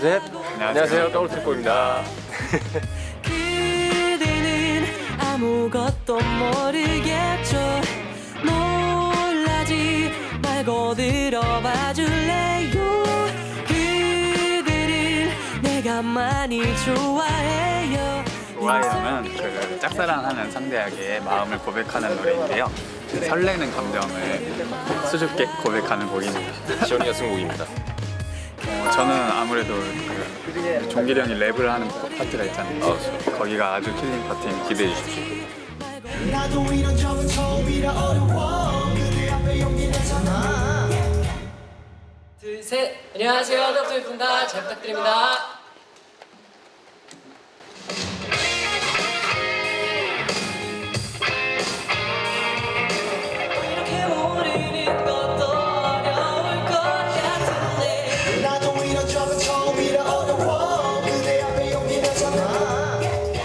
셋. 안녕하세요. 더블트리코입니다. 그대는 아무것도 모르겠죠 놀라지 말고 들어봐 줄래요 그대를 내가 많이 좋아해요 좋아요는 그 짝사랑하는 상대에게 마음을 고백하는 노래인데요. 그 설레는 감정을 수줍게 고백하는 곡입니다. 지원이가 쓴 곡입니다. 어, 저는 아무래도 그 형이 랩을 하는 파트가 있잖아요. 거기가 아주 킬링 파트입니다. 기대해 주십시오. 나도 이런 적은 처음이라 어려워 그대 앞에 용기 내잖아 둘, 셋. 안녕하세요. 더블입니다. 잘 부탁드립니다. 이렇게 모르는 것 같은